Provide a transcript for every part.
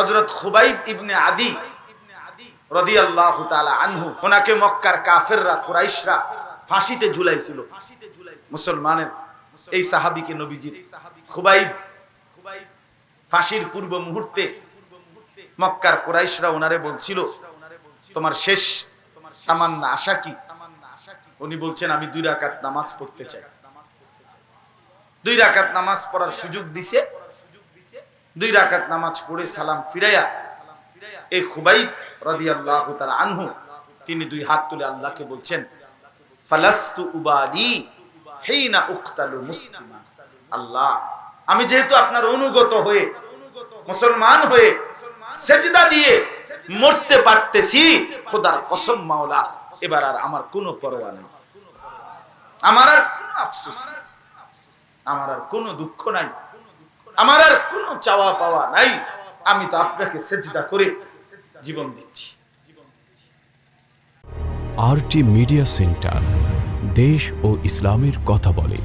হজরত খুবাইব ইবনে আদি রাদিয়াল্লাহু তাআলা আনহু, ওনাকে মক্কার কাফেররা, কুরাইশরা ফাঁসিতে ঝুলাইছিল। মুসলমানের এই সাহাবীকে নবীজি খুবাইব ফাঁসির পূর্ব মুহূর্তে মক্কার কুরাইশরা ওনারে বলছিল, তোমার শেষ তামান্না আশা কি? উনি বলছেন, আমি দুই রাকাত নামাজ পড়তে চাই। দুই রাকাত নামাজ পড়ার সুযোগ দিছে দুই রাকাত নামাজ পড়ে সালাম ফিরাইয়া এই খুবাইব রাদিয়াল্লাহু তাআলা আনহু, তিনি দুই হাত তুলে আল্লাহকে বলছেন আল্লাহ, আমি যেহেতু আপনার অনুগত হয়ে, মুসলমান হয়ে সেজদা দিয়ে মরতে পারতেছি, খোদার কসম মাওলা, এবার আর আমার কোনো পরোয়া নেই। আমার আর কোনো আফসোস আমার আর কোনো দুঃখ নাই। আমার আর কোনো চাওয়া পাওয়া নাই। আমি তো আপনাকে সেজদা করে জীবন দিচ্ছি। আরটি মিডিয়া সেন্টার দেশ ও ইসলামের কথা বলে।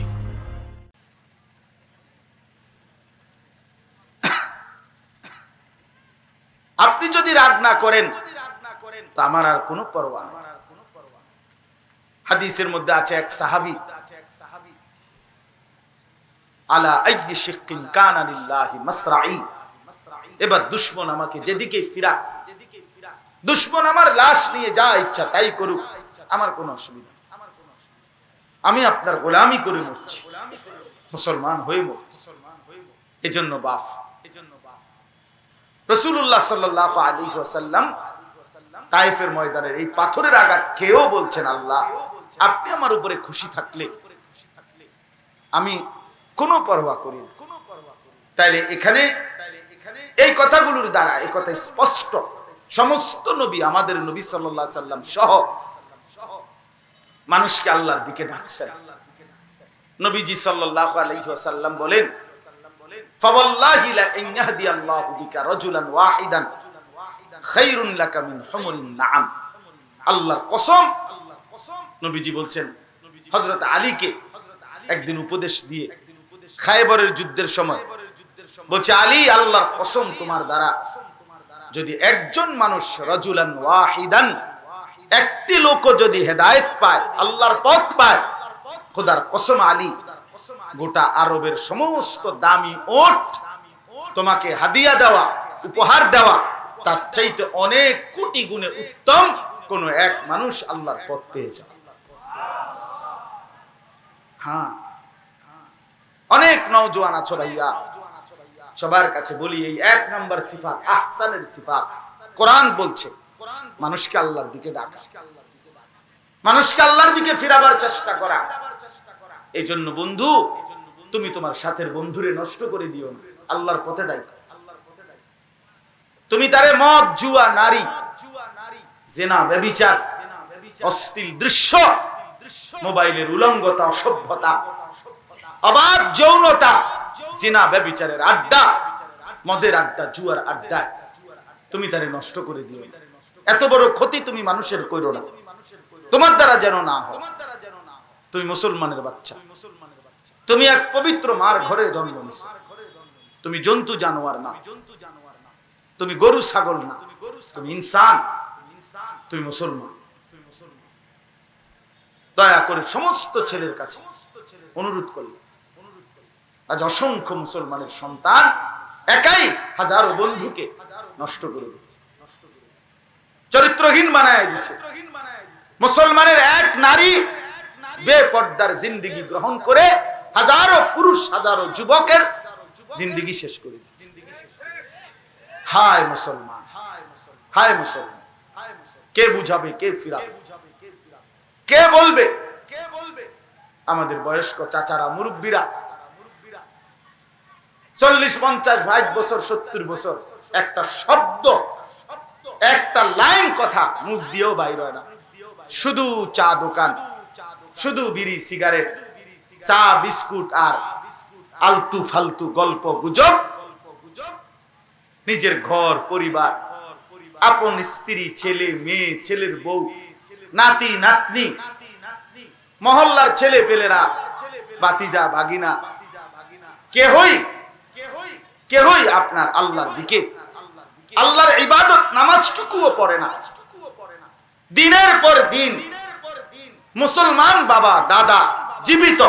আপনি যদি রাগ না করেন তো আমার আর কোনো পরোয়া। হাদিসের মধ্যে আছে এক সাহাবি আলা দুশমন আমাকে যেদিকে লাশ নিয়ে যা ইচ্ছা তাই করুক, আমার কোনো অসুবিধা আমি আপনার গোলামি করে মরছি, মুসলমান হয়ে এজন্য বাফ। রসুল্লাহ তাইফের ময়দানের এই পাথরের আঘাত খেয়েও বলছেন আল্লাহ, আপনি আমার উপরে খুশি থাকলে, আমি কোনো পরোয়া করি না। তাইলে এখানে এই কথাগুলোর দ্বারা এই কথা স্পষ্ট। সমস্ত নবী আমাদের নবী সাল্লাহ সাল্লাম সহ মানুষকে আল্লাহর দিকে ডাকছেন। নবীজি সাল্লাহ আলহিহাসাল্লাম বলেন আল্লাহ কসম নবীজি বলছেন আলীকে একদিন উপদেশ দিয়ে খায়বরের যুদ্ধের সময় বলছে, আলী, আল্লাহর কসম তোমার দ্বারা যদি একজন মানুষ রাজুলান ওয়াহিদান, একটি লোক যদি হেদায়েত পায়, আল্লাহর পথ পায়, খোদার কসম আলী, গোটা আরবের সমস্ত দামি ওট তোমাকে হাদিয়া দেওয়া, উপহার দেওয়া, তার চাইতে অনেক কোটি গুণে উত্তম কোন এক মানুষ আল্লাহর পথ পেয়ে যাবে হ্যাঁ নওজোয়ান আছো ভাইয়া। সবার কাছে বলি, এই এক নাম্বার সিফাত, আহসানের সিফাত। কোরআন বলছে, মানুষকে আল্লাহর দিকে ডাকা। মানুষকে আল্লাহর দিকে ফিরাবার চেষ্টা করা। এই জন্য বন্ধু, তুমি তোমার সাথের বন্ধুরে নষ্ট করে দিও না। আল্লাহর পথে ডাই তুমি তারে মদ জুয়া নারী, জেনা ব্যবিচার, অস্থিল দৃশ্য, মোবাইলের উলঙ্গতা, অসভ্যতা অবাধ যৌনতা, জেনা, ব্যবিচারের আড্ডা, মদের আড্ডা, জুয়ার আড্ডায় তুমি তারে নষ্ট করে দিও। এত বড় ক্ষতি তুমি মানুষের করো না। তোমার দ্বারা যেন না হয়। তুমি মুসলমানের বাচ্চা। তুমি এক পবিত্র মার ঘরে জন্ম নিছো। তুমি জন্তু জানোয়ার না। তুমি গরু ছাগল না। তুমি ইনসান। তুমি মুসলমান। দয়া করে সমস্ত ছেলের কাছে অনুরোধ করলে আজ অসংখ্য মুসলমানের সন্তান একাই হাজারো বন্ধুকে নষ্ট করে দিচ্ছে। চরিত্রহীন বানায় দিচ্ছে মুসলমানের এক নারী বেপর্দার জিন্দিগি গ্রহণ করে হাজারো পুরুষ, হাজারো যুবকের জিন্দিগি শেষ করে দিচ্ছে। হায় মুসলমান হায় মুসলমান। কে বুঝাবে, কে ফিরাবে? কে বলবে কে বলবে? আমাদের বয়স্ক চাচারা, মুরব্বীরা চল্লিশ, পঞ্চাশ, ষাট বছর, সত্তর বছর, একটা শব্দ, একটা লাইন কথা মুখ দিয়েও বাইর হয় না। শুধু চা দোকান, শুধু বিড়ি, সিগারেট, চা, বিস্কুট আর আলতু ফালতু গল্প গুজব। নিজের ঘর, পরিবার, আপন স্ত্রী, ছেলে, মেয়ে, ছেলের বউ, নাতি, নাতনি, মহল্লার ছেলে পেলেরা বাতিজা বাগিনা কেহই কেহই আপনার আল্লাহর দিকে, আল্লাহর ইবাদত নামাজটুকুও পড়ে না। দিনের পর দিন মুসলমান বাবা, দাদা জীবিত,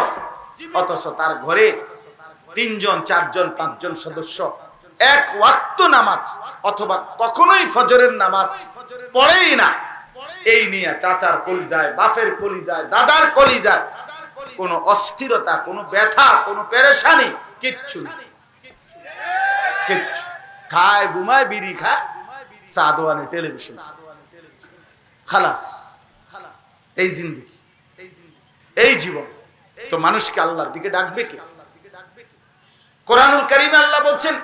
অথচ তার ঘরে তিনজন, চারজন, পাঁচজন সদস্য। এক ওয়াক্ত নামাজ অথবা কখনোই ফজরের নামাজ পড়েই না। এই নিয়ে চাচার কলি যায় বাপের কলি যায় দাদার কলি যায় কোন অস্থিরতা, কোন ব্যথা, কোন পেরেশানি কিচ্ছু নেই। খায়, ঘুমায়, বিড়ি খায়, সাদওয়ানে টেলিভিশন খালাস। এই জিন্দিগি। এই জীবন। তো মানুষকে আল্লাহর দিকে ডাকবে কে? কোরআনুল কারিমে আল্লাহ বলছেন,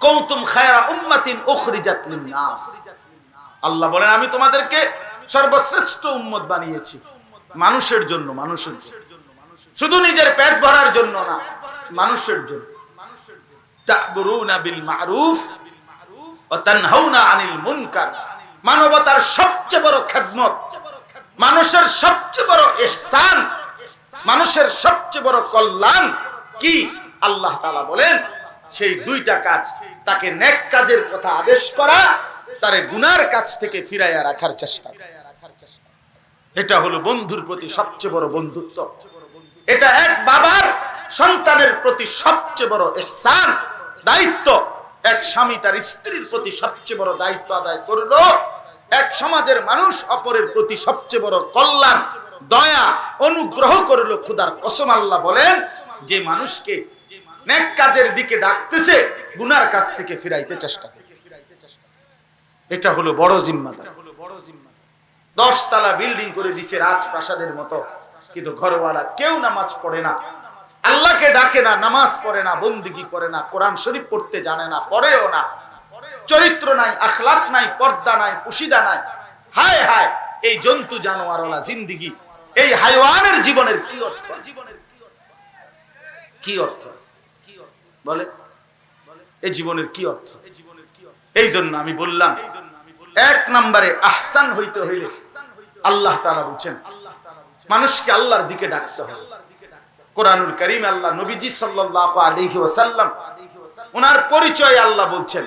কৌতুম খায়রা উম্মাতিন উখরিজাত লিন-নাস। আল্লাহ বলেন, আমি তোমাদেরকে সর্বশ্রেষ্ঠ উম্মত বানিয়েছি। মানুষের জন্য মানুষের জন্য। শুধু নিজের পেট ভরার জন্য না, মানুষের জন্য। তা'মুরুনা বিল মা'রুফ ওয়া তানহাউনা আনিল মুনকার। মানবতার সবচেয়ে বড় খেদমত, মানুষের সবচেয়ে বড় ইহসান, মানুষের সবচেয়ে বড় কল্যাণ কি? আল্লাহ তাআলা বলেন, সেই দুইটা কাজ, তাকে নেক কাজের কথা আদেশ করা, তারে গুনার কাছ থেকে ফিরাইয়া রাখার চেষ্টা। এটা হলো বন্ধুর প্রতি সবচেয়ে বড় বন্ধুত্ব। এটা এক বাবার সন্তানের প্রতি সবচেয়ে বড় ইহসান। দায়িত্ব। এক স্বামী তার স্ত্রীর প্রতি সবচেয়ে বড় দায়িত্ব আদায় করল। এক সমাজের মানুষ অপরের প্রতি সবচেয়ে বড় কল্যাণ, দয়া, অনুগ্রহ করল খুদার কসম আল্লাহ বলেন, যে মানুষকে নেক কাজের দিকে ডাকতেছে, গুনার কাছ থেকে ফিরাইতে চেষ্টা। এটা হলো বড় জিম্মাদার। দশ তালা বিল্ডিং করে দিছে রাজপ্রাসাদের মতো। কিন্তু ঘরওয়ালা কেউ নামাজ পড়ে না। আল্লাহকে ডাকে না, নামাজ পড়ে না, বন্দিগি করে না, কোরআন শরীফ পড়তে জানে না, পড়েও না। চরিত্র নাই, আখলাক নাই, পর্দা নাই, পুশিদা নাই। হায় হায়, এই জন্তু জানোয়ারওয়ালা জিন্দিগি, এই হাইওয়ানের জীবনের কি অর্থ আছে? কি অর্থ বলে, এই জীবনের কি অর্থ? এই জন্য আমি বললাম, এক নম্বরে আহসান হইতে হইলে আল্লাহ তাআলা বলছেন, মানুষকে আল্লাহর দিকে ডাকতে হবে। কোরআনুল করিম আল্লাহ নবীজি সাল্লাল্লাহু আলাইহি ওয়াসাল্লাম, ওনার পরিচয় আল্লাহ বলছেন।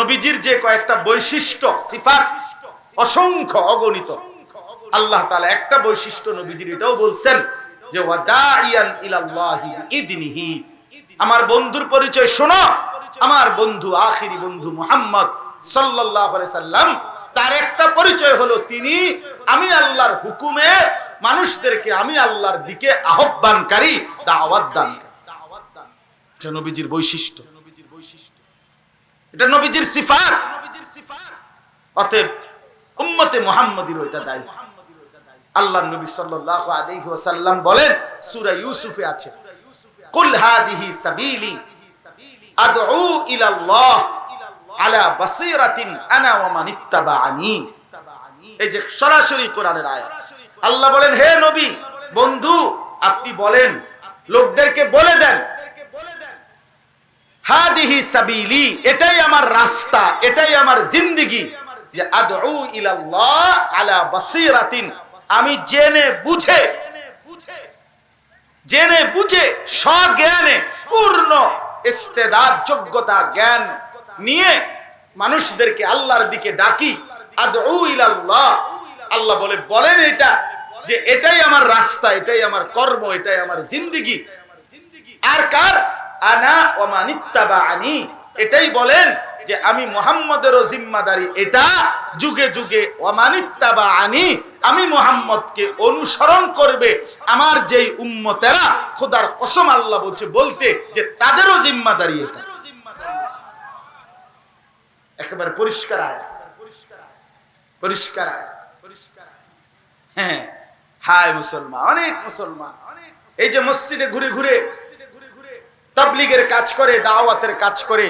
নবীজির যে কয়েকটা বৈশিষ্ট্য, সিফাত অসংখ্য অগণিত। আল্লাহ তাআলা একটা বৈশিষ্ট্য নবীজির এটাও বলছেন যে আমার বন্ধুর পরিচয় শোনো। আমার বন্ধু, আখিরি বন্ধু মুহাম্মদ আলাইহি সাল্লাম তার একটা পরিচয় হলো তিনি, আমি আল্লাহর হুকুমে মানুষদেরকে আমি আল্লাহর দিকে আহ্বানকারী, দাওয়াত দান এটা নবীজির বৈশিষ্ট্য। এটা নবীজির সিফাত। অতএব উম্মতে মুহাম্মাদির ওইটা দায়িত্ব আল্লাহ নবী সাল্লাল্লাহু আলাইহি ওয়াসাল্লাম বলেন, সূরা ইউসুফে আছে, কুল হাদিহি সাবিলি আদউ ইলা আল্লাহ আলা বাসীরাতিন আনা ওয়া মান এই যে সরাসরি কোরআনের আয়াত। আল্লাহ বলেন, হে নবী, বন্ধু, আপনি বলেন, লোকদেরকে বলে দেন এটাই আমার রাস্তা, এটাই আমার জিন্দেগি আমি জেনে বুঝে জেনে বুঝে স্বজ্ঞানে পূর্ণ ইস্তেদাদ, যোগ্যতা, জ্ঞান নিয়ে মানুষদেরকে আল্লাহর দিকে ডাকি, আদউ ইলাল্লাহ। আল্লাহ বলে, বলেন এটা যে এটাই আমার রাস্তা, এটাই আমার কর্ম, এটাই আমার জিন্দেগি। আর কার? আনা ওমানিত্তাবাআনি এটাই বলেন যে আমি মুহাম্মদেরও জিম্মাদারি, এটা যুগে যুগে ওমানিত্তাবাআনি আমি মুহাম্মদকে অনুসরণ করবে আমার যেই উম্মতেরা। খোদার কসম আল্লাহ বলছে, বলতে যে তাদেরও জিম্মাদারি এটা। একেবারে পরিষ্কার আয় পরিষ্কার আয় পরিষ্কার আয় হ্যাঁ। হায় মুসলমান, অনেক মুসলমান এই যে মসজিদে ঘুরে ঘুরে তাবলিগের কাজ করে, দাওয়াতের কাজ করে,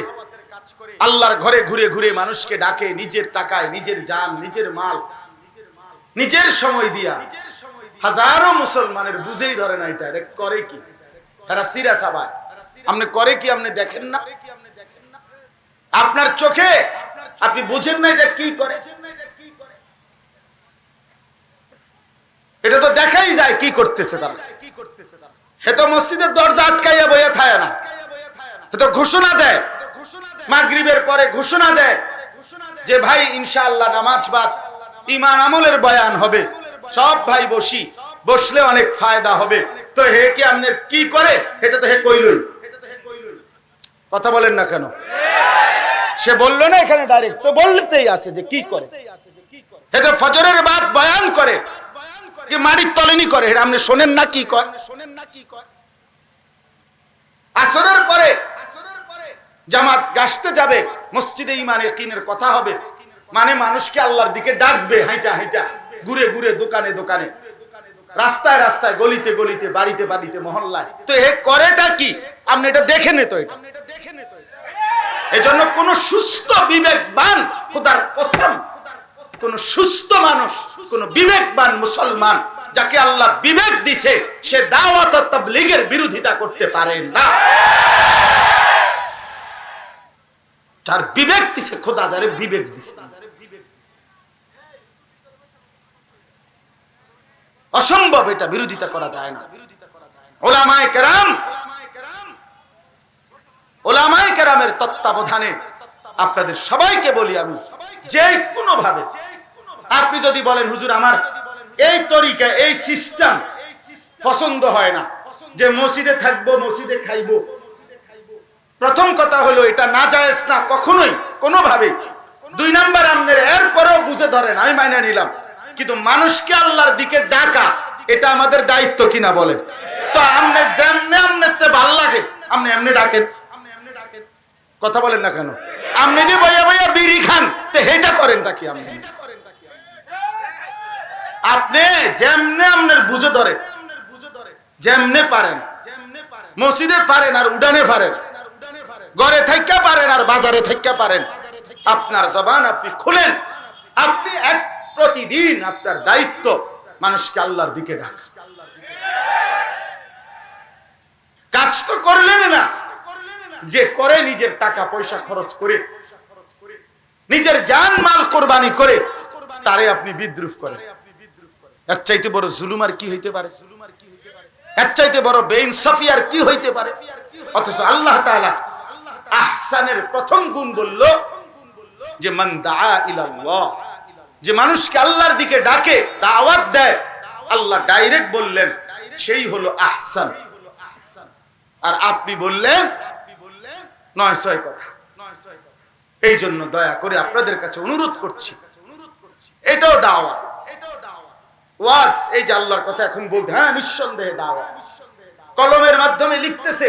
আল্লাহর ঘরে ঘুরে ঘুরে মানুষকে ডাকে, নিজের টাকায়, নিজের জান, নিজের মাল, নিজের সময় দিয়া। হাজারো মুসলমানের বুঝেই ধরে না এটা এটা করে কি? এরা সিরা সাবায় আপনি করে কি আপনি দেখেন না? আপনার চোখে আপনি বুঝেন না এটা কি করে? এটা তো দেখাই যায় কি করতেছে তারা। এ তো মসজিদের দরজা আটকাইয়া বইয়া থাকে না। এ তো ঘোষণা দেয়। মাগরিবের পরে ঘোষণা দেয় যে ভাই, ইনশাআল্লাহ নামাজ বাদ ইমান আমলের বয়ান হবে। সব ভাই বসি, বসলে অনেক ফায়দা হবে। তো হে কি আপনার কি করে? এটা তো হে কইলই। কথা বলেন না কেন? সে বলল না এখানে ডাইরেক্ট তো বলতেই আছে যে কি করে। হে তো ফজরের বাদ বয়ান করে। কি মাটির তলেনি করে এটা আপনি শোনেন না কি কয়? শোনেন না কি কয়? আসরের পরে জামাত গাছতে যাবে, মসজিদে ইমান ইয়াকিনের কথা হবে। মানে মানুষকে আল্লাহর দিকে ডাকবে, হাইটা হাইটা, ঘুরে ঘুরে, দোকানে দোকানে। রাস্তায় রাস্তায়, গলিতে গলিতে, বাড়িতে বাড়িতে, মহল্লায়। তো এ করেটা কি? আপনি এটা দেখে নে তো এটা। এজন্য কোন সুস্থ বিবেকবান খোদার কসম কোন সুস্থ মানুষ, কোন বিবেকবান মুসলমান যাকে আল্লাহ বিবেক দিছে, সে দাওয়াত ও তাবলীগের বিরোধিতা করতে পারে না। যার বিবেক দিছে, খোদা যারে বিবেক দিছে। অসম্ভব এটা, বিরোধিতা করা যায় না। ওলামায়ে কেরাম, ওলামায়ে কেরামের তত্ত্বাবধানে আপনাদের সবাইকে বলি আমি যে কোনো ভাবে আপনি যদি বলেন, হুজুর, আমার এই তরিকা, এই সিস্টেম পছন্দ হয় না। যে মসজিদে থাকব, মসজিদে খাইবো। প্রথম কথা হলো, এটা না জায়েজ না, কখনোই কোনোভাবে দুই নাম্বার আমনের, এরপরেও বুঝে ধরেন, আমি মাইনে নিলাম। কিন্তু মানুষকে আল্লাহর দিকে ডাকা, এটা আমাদের দায়িত্ব কিনা বলেন। তো আমনে যেমনে আমনে ভালো লাগে আপনি এমনি ডাকেন। কথা বলেন না কেন? আপনি যে বইয়া বইয়া বিড়ি খান, তো হেটা করেন নাকি আপনি? আপনি যেমনে আমনের বুঝে ধরে, যেমনে পারেন। মসজিদে পারেন আর উডানে পারেন। ঘরে থাইকা পারেন আর বাজারে থাইকা পারেন। আপনার জবান আপনি খুলেন। আপনি এক প্রতিদিন আপনার দায়িত্ব মানুষকে আল্লাহর দিকে ডাক। কাজ তো করলেন যে করে নিজের টাকা পয়সা খরচ করে, নিজের জান মাল কোরবানি করে, তারে আপনি বিদ্রুপ করেন। এর চাইতে বড় জুলুম আর কি হইতে পারে? এর চাইতে বড় বেইনসাফি আর কি হইতে পারে? অথচ আল্লাহ তাআলা আহসানের প্রথম গুণ বলল যে, মান দাআ ইলাল্লাহ। যে মানুষকে আল্লাহর দিকে ডাকে, দাওয়াত দেয়, আল্লাহ ডাইরেক্ট বললেন, সেই হলো আহসান। আর আপনি বললেন নয় ছয় কথা। এই জন্য দয়া করে আপনাদের কাছে অনুরোধ করছি। এটাও দাওয়াত। ওয়াজ, এই যে আল্লাহর কথা এখন বলতে হ্যাঁ নিঃসন্দেহে দাওয়াত। কলমের মাধ্যমে লিখতেছে।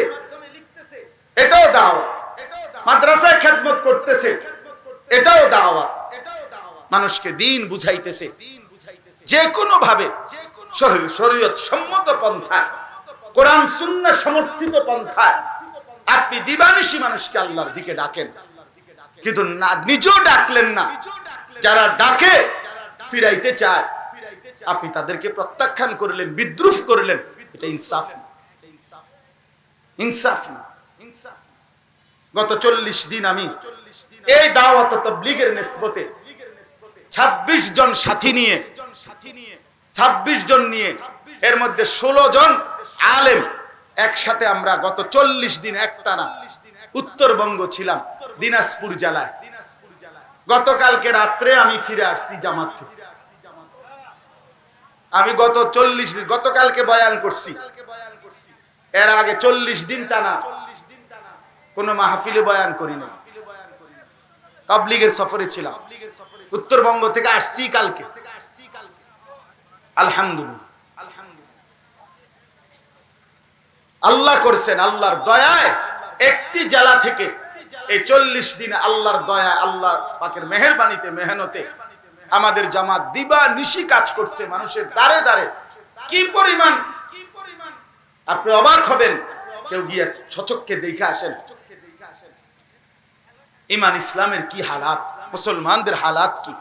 এটাও দাওয়াত। মাদ্রাসায় খেদমত করতেছে। এটাও দাওয়াত। মানুষকে দিন বুঝাইতেছে। যে কোনো ভাবে সম্মত পন্থা কোরআন শূন্য সমর্থিত পন্থা আপনি দিবানিশি মানুষকে আল্লাহর দিকে ডাকেন। কিন্তু না, নিজেও ডাকলেন না। যারা ডাকে, ফিরাইতে চায়। আপনি তাদেরকে প্রত্যাখ্যান করলেন, বিদ্রুপ করলেন। এটা ইনসাফ না। ইনসাফ না। গত চল্লিশ দিন আমি এই দাওয়াত তাবলীগের নিসবতে ২৬ জন সাথী নিয়ে ২৬ জন নিয়ে, এর মধ্যে ১৬ জন আলেম একসাথে আমরা গত চল্লিশ দিন একটানা উত্তরবঙ্গ ছিলাম, দিনাজপুর জেলায়। গতকালকে রাত্রে আমি ফিরে আসছি জামাত থেকে। আমি গত চল্লিশ দিন গতকালকে বয়ান করছি। এর আগে চল্লিশ দিন টানা কোনো মাহফিলে বয়ান করি না তাবলিগের সফরে ছিলাম। উত্তরবঙ্গ থেকে আসছি কালকে। আলহামদুলিল্লাহ। আল্লাহ করছেন আল্লাহর দয়ায় একটি জেলা থেকে এই চল্লিশ দিন আল্লাহর দয়া আল্লাহ পাকের মেহরবানিতে, মেহনতে আমাদের জামাত দিবা নিশি কাজ করছে মানুষের দাঁড়ে দাঁড়ে কি পরিমাণ? আপনি অবাক হবেন, কেউ গিয়ে ছচককে দেখে আসেন। ইমান ইসলামের কি হালাত? মুসলমানদের হালাত কি?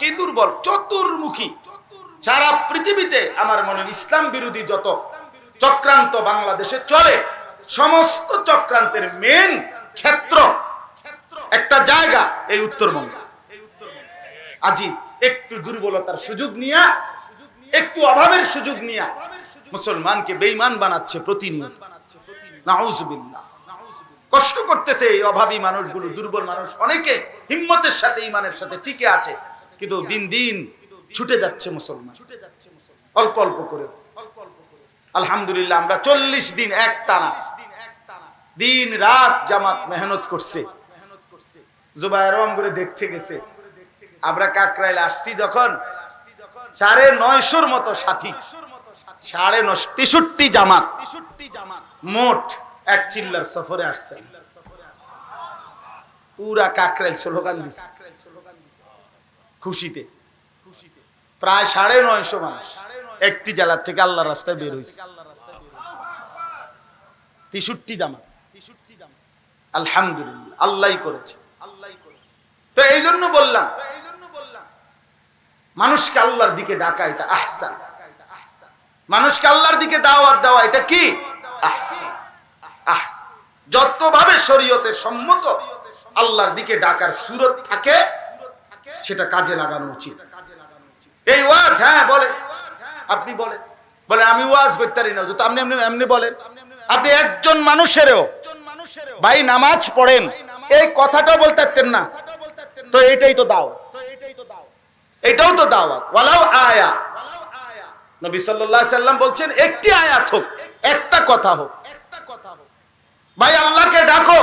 কি দুর্বল? চতুর্মুখী। সারা পৃথিবীতে আমার মনে ইসলাম বিরোধী যত চক্রান্ত বাংলাদেশে চলে। সমস্ত চক্রান্তের মেন ক্ষেত্র একটা জায়গা এই উত্তরবঙ্গ। আজি একটু দুর্বলতার সুযোগ নিয়া, একটু অভাবের সুযোগ নিয়া মুসলমানকে বেঈমান বানাচ্ছে প্রতিনিয়ত। নাউজুবিল্লাহ কষ্ট করতেছে এই অভাবী মানুষগুলো, দুর্বল মানুষ। অনেকে হিম্মতের সাথে ইমানের সাথে টিকে আছে, কিন্তু দিন দিন ছুটে যাচ্ছে মুসলমান। অল্প অল্প করে আলহামদুলিল্লাহ, আমরা চল্লিশ দিন এক টানা দিন রাত জামাত মেহনত করছে। দেখতে গেছে। আমরা কাকরাইল আসছি যখন সাড়ে নয়শোর মতো সাথী, সাড়ে তেষট্টি জামাত মোট এক চিল্লার সফরে আসছে। পুরা কাকরাইল স্লোগান দিছে। খুশিতে। প্রায় সাড়ে নয়শো মানুষ। একটি জেলার থেকে আল্লাহ রাস্তায় বের হয়েছে তেষট্টি জামাত আলহামদুলিল্লাহ আল্লাহ করেছে। তো এই জন্য বললাম, মানুষকে আল্লাহর দিকে ডাকা এটা আহসান। মানুষকে আল্লাহর দিকে দাওয়াত দেওয়া এটা কি? যতভাবে শরীয়তের সম্মত আল্লাহর দিকে ডাকার সুরত থাকে, সেটা কাজে লাগানো উচিত। এই ওয়াজ হ্যাঁ বলে আপনি বলেন। বলে, আমি ওয়াজ করতে পারি না তো আপনি এমনি বলেন। আপনি একজন মানুষেরও ভাই নামাজ পড়েন, এই কথাটা বলতে পারতেন না। তো এটাই তো দাও এটাও তো দাওয়াত। ওয়ালাও আয়া। নবী সাল্লাল্লাহু আলাইহি সাল্লাম বলছেন, একটি আয়াত হোক, একটা কথা হোক। ভাই, আল্লাহকে ডাকো।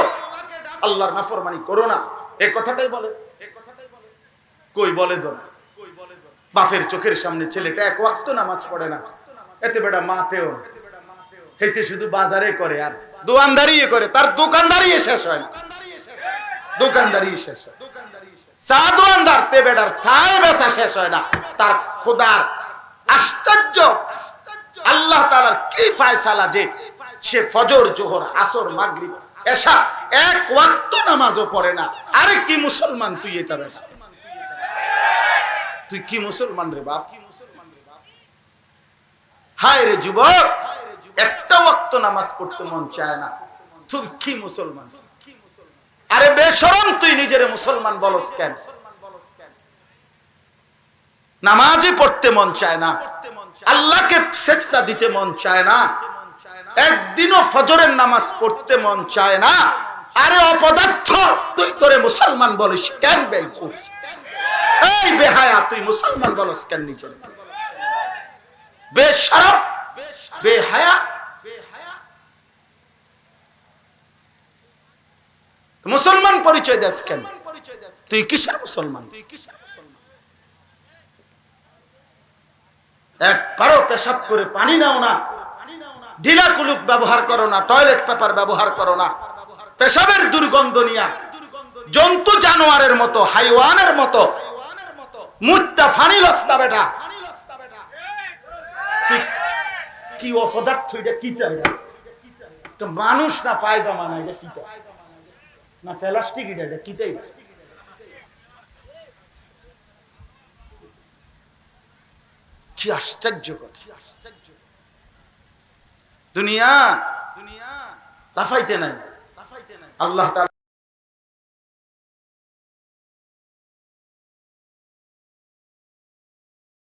আল্লাহর নাফরমানি করো না। এই কথাটাই বলে। কই বলে দো না। বাপের চোখের সামনে ছেলেটা এক ওয়াক্ত নামাজ পড়ে না। এতে বেটা মাতেও। হেতে শুধু বাজারে করে আর দোকানদারি করে, তার দোকানদারি শেষ হয় না। দোকানদারি শেষ হয়। চা দোকানদার তে বেটার চায় বেচা শেষ হয় না। তার খোদার আশ্চর্য। আল্লাহ তাআলার কি ফায়সালা যে সে ফজর, জোহর, আসর, মাগরিব, এশা এক ওয়াক্ত নামাজও পড়ে না। আরে কি মুসলমান তুই এটা বেটা তুই কি মুসলমান রে বাপ? হায় রে যুবক, একটা ওয়াক্ত নামাজ পড়তে মন চায় না। তুই কি মুসলমান? আরে বেশরম তুই নিজের মুসলমান বলস কেন? নামাজই পড়তে মন চায় না। আল্লাহকে সেজদা দিতে মন চায় না। একদিনও ফজরের নামাজ পড়তে মন চায় না। আরে অপদার্থ, তুই তোরে মুসলমান বলিস কেন বেকুফ এই বেহায়া, তুই মুসলমান বলস কেন নিজের মুসলমান পরিচয় দেস কেন? তুই কিসের মুসলমান? একবারও পেশাব করে পানি নাও না। ঢিলা কুলুক ব্যবহার করো না, টয়লেট পেপার ব্যবহার করো না। পেশাবের দুর্গন্ধ নিয়া, জন্তু জানোয়ারের মতো, হাইওয়ানের মতো লস্তা বেটা। কি অপদার্থ, এটা কি এটা মানুষ না পায়জামা না, এটা কি না প্লাস্টিক এটা এটা কি আশ্চর্য কথা। দুনিয়া দুনিয়া লাফাইতে নাই। লাফাইতে আল্লাহ তাআলা